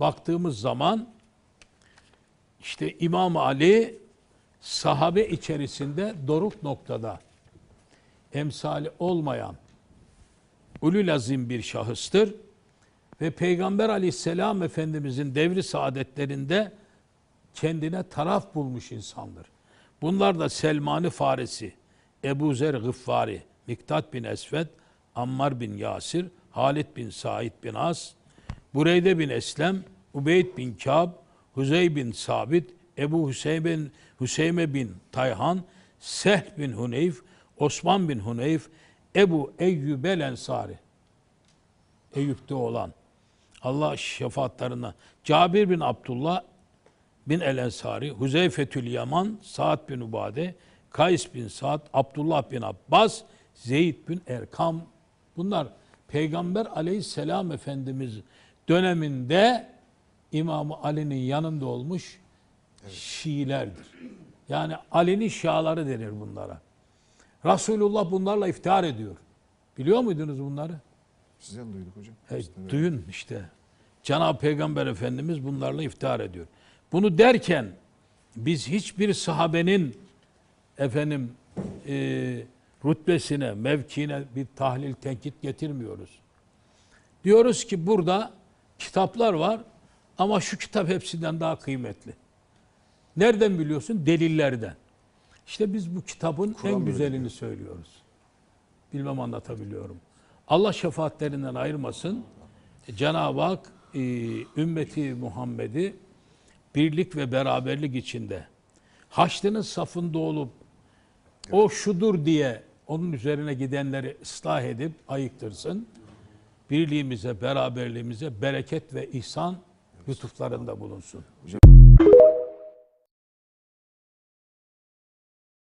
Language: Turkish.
baktığımız zaman işte İmam Ali sahabe içerisinde doruk noktada emsali olmayan ulul azim bir şahıstır ve Peygamber aleyhisselam Efendimizin devri saadetlerinde kendine taraf bulmuş insandır. Bunlar da Selman-ı Farisi, Ebu Zer Gıffari, Miktat bin Esved, Ammar bin Yasir, Halid bin Said bin As, Bureyde bin Eslem, Ubeyd bin Kâb, Huzey bin Sabit, Ebu Hüseyin bin, Hüseyme bin Tayhan, Sehl bin Huneyf, Osman bin Huneyf, Ebu Eyyub el Ensari. Eyüp'te olan Allah şefaatlerine Cabir bin Abdullah bin El Ensari, Huzeyfetül Yaman, Sa'd bin Ubade, Kays bin Sa'd, Abdullah bin Abbas, Zeyd bin Erkam. Bunlar Peygamber aleyhisselam Efendimiz döneminde İmam Ali'nin yanında olmuş Şiilerdir. Yani Ali'nin Şiaları denir bunlara. Resulullah bunlarla iftihar ediyor. Biliyor muydunuz bunları? Sizden duyduk hocam. Öyle. duyun işte. Cenab-ı Peygamber Efendimiz bunlarla iftihar ediyor. Bunu derken biz hiçbir sahabenin efendim e, rütbesine, mevkiine bir tahlil, tenkit getirmiyoruz. Diyoruz ki burada kitaplar var ama şu kitap hepsinden daha kıymetli. Nereden biliyorsun? Delillerden. İşte biz bu kitabın Kur'an en güzelini söylüyoruz. Bilmem anlatabiliyorum. Allah şefaatlerinden ayırmasın. Cenab-ı Hak e, ümmeti Muhammed'i birlik ve beraberlik içinde Haçlı'nın safında olup o şudur diye onun üzerine gidenleri ıslah edip ayıktırsın. Birliğimize, beraberliğimize bereket ve ihsan lütuflarında bulunsun.